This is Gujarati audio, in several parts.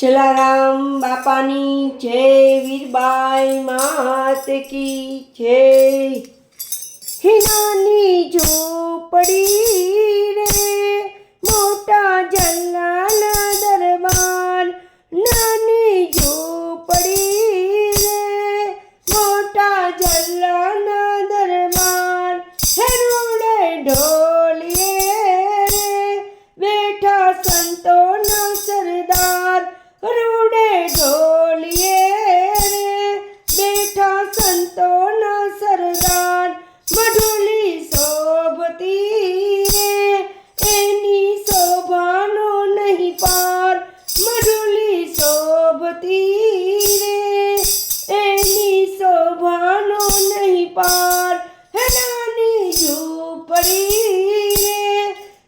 જલારામ બાપાની જય વીરબાઈ માત કી જય. હિનાની ઝૂંપડી રે, મોટા જલ્લાના દરબાર. નાની ઝૂંપડી રે, મોટા જલ્લાના દરબાર. હેરુડે ઢોલીએ સંતોના સરદાર મઢુલી શોભતી રે. એની શોભાનો નહીં પાર મઢુલી શોભતી રે. એની શોભાનો નહીં પાર હેનાની ઝૂંપડી રે.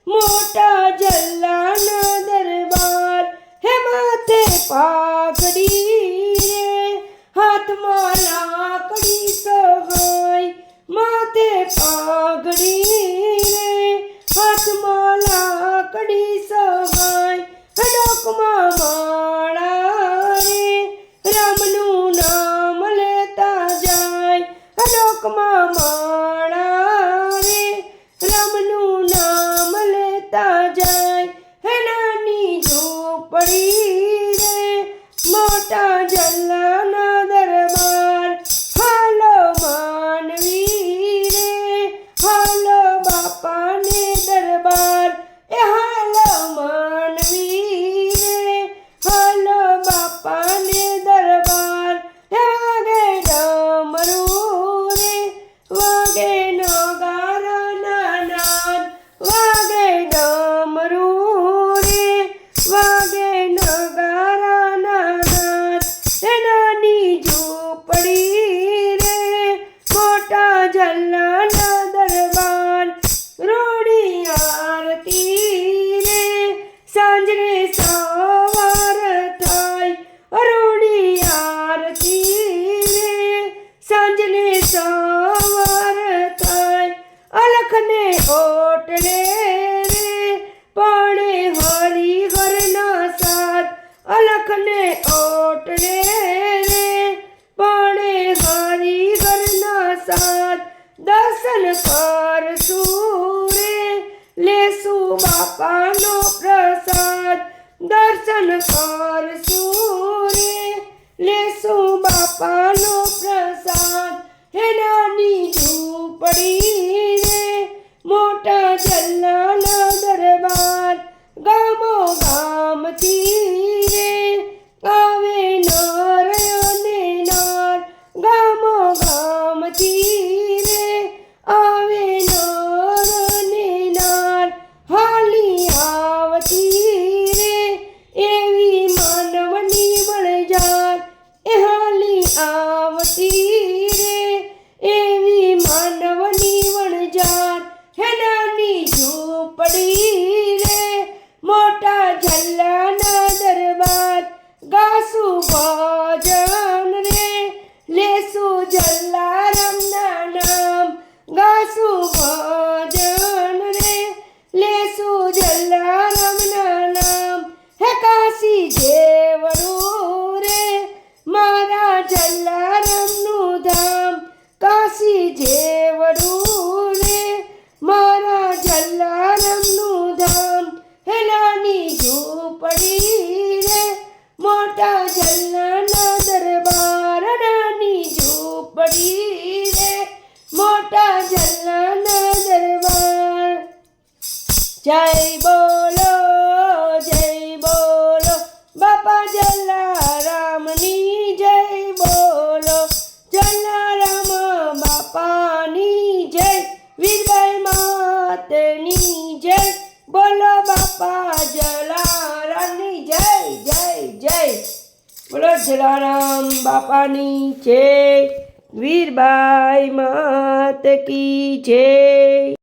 મોટા જલ્લાના દરબાર હે માથે પાઘડી રે. હાથમાં લાકડી લાકડી સહાય હડકમાં માળા રે રામનું નામ લેતા જાય. હડકમાં માળા રે રામનું નામ લેતા જાય. હે નાની ઝૂંપડી નાદ હે નાની ઝૂંપડી રે, મોટા જલ્લાના દરબાર, રોડી આરતી રે. સાંજરે સવાર થાય અરોડી આરતી રે. સાંજને સવાર થાય, અલખને ઓટલે રે પડે અલખને ઓટલે રે પડે હારી ઘરના સાથ દર્શન કરશું રે. લેશું બાપાનો પ્રસાદ, દર્શન કરશું રે. લેશું બાપાનો પ્રસાદ, હે નાની ઝૂંપડી રે. મોટા જલ્લાના મારા જલ્લારામનું ધામ કાશી જેવડું રે મારા જલ્લારામનું ધામ હે નાની ઝૂંપડી રે મોટા જલ્લાના દરબાર નાની ઝૂંપડી રે મોટા જલ્લાના દરબાર. જય બોલો બોલો જલારામ બાપાની જય. વીરબાઈ માત કી જય.